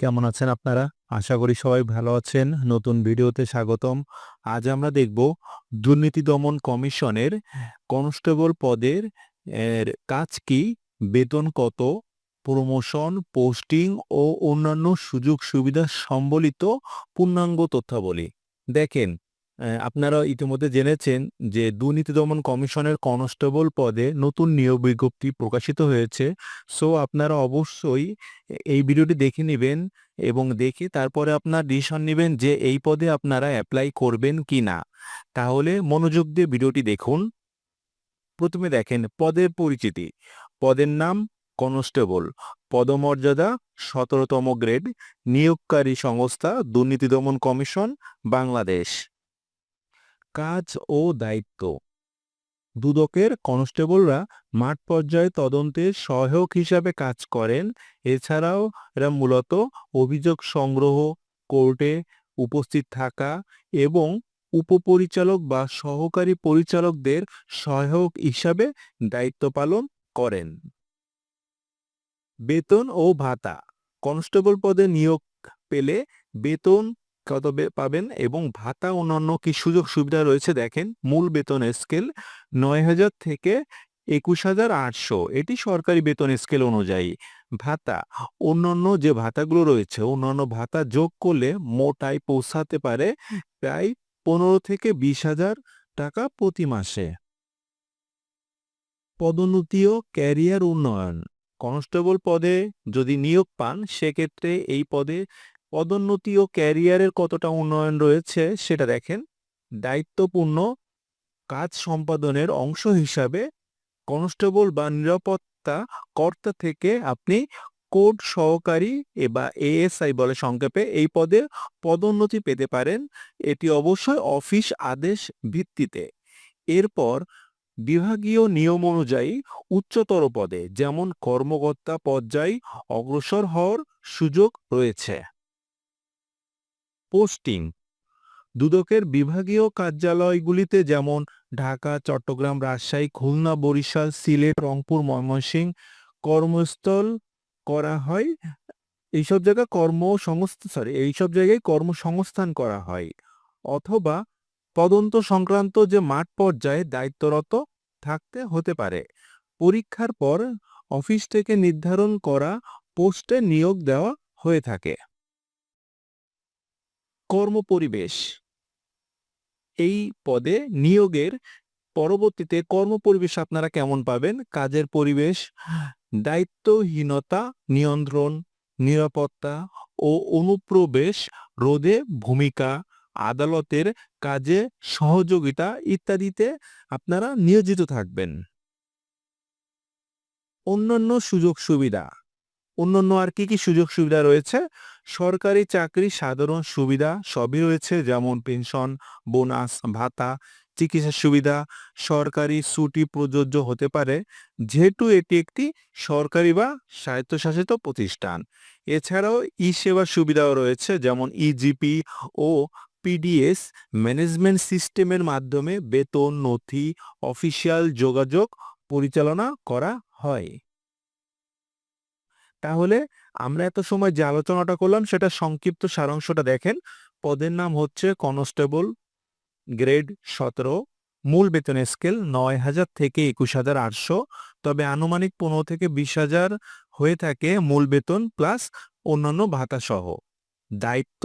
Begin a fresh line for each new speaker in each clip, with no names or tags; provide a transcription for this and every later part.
কেমন আছেন আপনারা? আশা করি সবাই ভালো আছেন। নতুন ভিডিওতে স্বাগতম। আজ আমরা দেখব দুর্নীতি দমন কমিশনের কনস্টেবল পদের এর কাজ কি, বেতন কত, প্রমোশন, পোস্টিং ও অন্যান্য সুযোগ সুবিধা সম্বলিত পূর্ণাঙ্গ তথ্যাবলী। দেখেন, আপনারা ইতিমধ্যে জেনেছেন যে দুর্নীতি দমন কমিশনের কনস্টেবল পদে নতুন নিয়োগ বিজ্ঞপ্তি প্রকাশিত হয়েছে। সো আপনারা অবশ্যই এই ভিডিওটি দেখে নিবেন এবং দেখে তারপরে আপনার ডিসিশন নিবেন যে এই পদে আপনারা অ্যাপ্লাই করবেন কিনা। তাহলে মনোযোগ দিয়ে ভিডিওটি দেখুন। প্রথমে দেখেন পদের পরিচিতি। পদের নাম কনস্টেবল। পদমর্যাদা সতেরোতম গ্রেড। নিয়োগকারী সংস্থা দুর্নীতি দমন কমিশন, বাংলাদেশ। কাজ ও দায়িত্ব দুদকের কনস্টেবলরা মাঠ পর্যায়ে তদন্তের সহায়ক হিসাবে কাজ করেন। এছাড়াও এরা মূলত অভিযোগ সংগ্রহ, কোর্টে উপস্থিত থাকা এবং উপপরিচালক বা সহকারী পরিচালকদের সহায়ক হিসাবে দায়িত্ব পালন করেন। বেতন ও ভাতা কনস্টেবল পদে নিয়োগ পেলে বেতন বে পাবেন এবং ভাতা অন্যান্য কি সুযোগ সুবিধা রয়েছে দেখেন। মূল বেতনের স্কেল ৯,০০০ থেকে ২১,৮০০ এটি সরকারি বেতন স্কেল অনুযায়ী। ভাতা অন্যান্য যে ভাতাগুলো রয়েছে, অন্যান্য ভাতা যোগ করলে মোট আয় পৌঁছাতে পারে প্রায় ১৫ থেকে ২০,০০০ টাকা প্রতি মাসে। পদোন্নতি ও ক্যারিয়ার উন্নয়ন কনস্টেবল পদে যদি নিয়োগ পান সেক্ষেত্রে এই পদে পদোন্নতি ও ক্যারিয়ারের কতটা উন্নয়ন রয়েছে সেটা দেখেন। দায়িত্বপূর্ণ কাজ সম্পাদনের অংশ হিসাবে কনস্টেবল বা নিরাপত্তা কর্তা থেকে আপনি কোড সহকারী বা এএসআই বলে সংক্ষেপে এই পদে পদোন্নতি পেতে পারেন। এটি অবশ্যই অফিস আদেশ ভিত্তিতে। এরপর বিভাগীয় নিয়ম অনুযায়ী উচ্চতর পদে যেমন কর্মকর্তা পর্যায় অগ্রসর হওয়ার সুযোগ রয়েছে। পোস্টিং দুদকের বিভাগীয় কার্যালয়গুলিতে যেমন ঢাকা, চট্টগ্রাম, রাজশাহী, খুলনা, বরিশাল, সিলেট, রংপুর, ময়মনসিংহ কর্মস্থল করা হয়। এইসব জায়গায় কর্মসংস্থ সরি এইসব জায়গায় কর্মসংস্থান করা হয়। অথবা তদন্ত সংক্রান্ত যে মাঠ পর্যায়ে দায়িত্বরত থাকতে হতে পারে। পরীক্ষার পর অফিস থেকে নির্ধারণ করা পোস্টে নিয়োগ দেওয়া হয়ে থাকে। কর্মপরিবেশ এই পদে নিয়োগের পরবর্তীতে কর্মপরিবেশ আপনারা কেমন পাবেন? কাজের পরিবেশ, দায়িত্বহীনতা নিয়ন্ত্রণ, নিরাপত্তা ও অনুপ্রবেশ রোধে ভূমিকা, আদালতের কাজে সহযোগিতা ইত্যাদিতে আপনারা নিয়োজিত থাকবেন। অন্যান্য সুযোগ সুবিধা অন্যান্য আর কি, কি সুযোগ সুবিধা রয়েছে? সরকারি চাকরি সাধারণ সুবিধা সবই রয়েছে যেমন পেনশন, বোনাস, ভাতা, চিকিৎসা সুবিধা, সরকারি ছুটি প্রযোজ্য হতে পারে যেহেতু এটি একটি সরকারি বা স্বায়ত্তশাসিত প্রতিষ্ঠান। এছাড়াও ই সেবা সুবিধাও রয়েছে যেমন ইজিপি ও পিডিএস ম্যানেজমেন্ট সিস্টেমের মাধ্যমে বেতন, নথি, অফিসিয়াল যোগাযোগ পরিচালনা করা হয়। তাহলে আমরা এত সময় যে আলোচনাটা করলাম সেটা সংক্ষিপ্ত সারাংশটা দেখেন। পদের নাম হচ্ছে কনস্টেবল গ্রেড ১৭ মূল বেতন স্কেল ৯,০০০ থেকে ২১,৮০০ তবে আনুমানিক ১৫ থেকে ২০,০০০ হয়ে থাকে মূল বেতন প্লাস অন্যান্য ভাতা সহ দায়িত্ব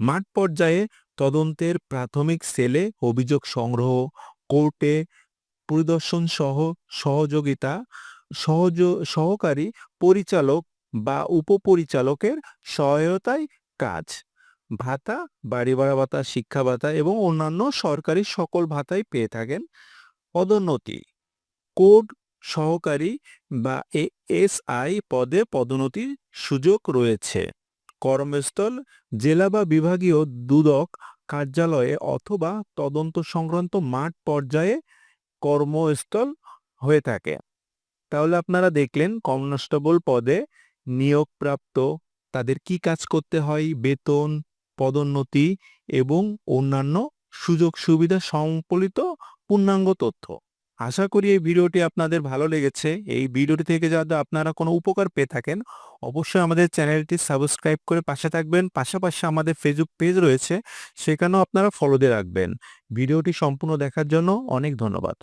মাঠ পর্যায়ে তদন্তের প্রাথমিক সেলে অভিযোগ সংগ্রহ, কোর্টে পরিদর্শন সহ সহযোগিতা, সহজ সহকারী পরিচালক বা উপপরিচালকের সহায়তায় কাজ। ভাতা, বাড়ি ভাড়া ভাতা, শিক্ষা ভাতা এবং অন্যান্য সরকারি সকল ভাতাই পেয়ে থাকেন। পদোন্নতি কোড সহকারী বা এএসআই পদে পদোন্নতির সুযোগ রয়েছে। কর্মস্থল জেলা বা বিভাগীয় দুদক কার্যালয়ে অথবা তদন্ত সংক্রান্ত মাঠ পর্যায়ে কর্মস্থল হয়ে থাকে। তাহলে আপনারা দেখলেন কনস্টেবল পদে নিয়োগপ্রাপ্ত তাদের কি কাজ করতে হয়, বেতন, পদোন্নতি এবং অন্যান্য সুযোগ সুবিধা সম্বলিত পূর্ণাঙ্গ তথ্য। আশা করি এই ভিডিওটি আপনাদের ভালো লেগেছে। এই ভিডিওটি থেকে যদি আপনারা কোনো উপকার পেয়ে থাকেন অবশ্যই আমাদের চ্যানেলটি সাবস্ক্রাইব করে পাশে থাকবেন। পাশাপাশি আমাদের ফেসবুক পেজ রয়েছে সেখানেও আপনারা ফলো দিয়ে রাখবেন। ভিডিওটি সম্পূর্ণ দেখার জন্য অনেক ধন্যবাদ।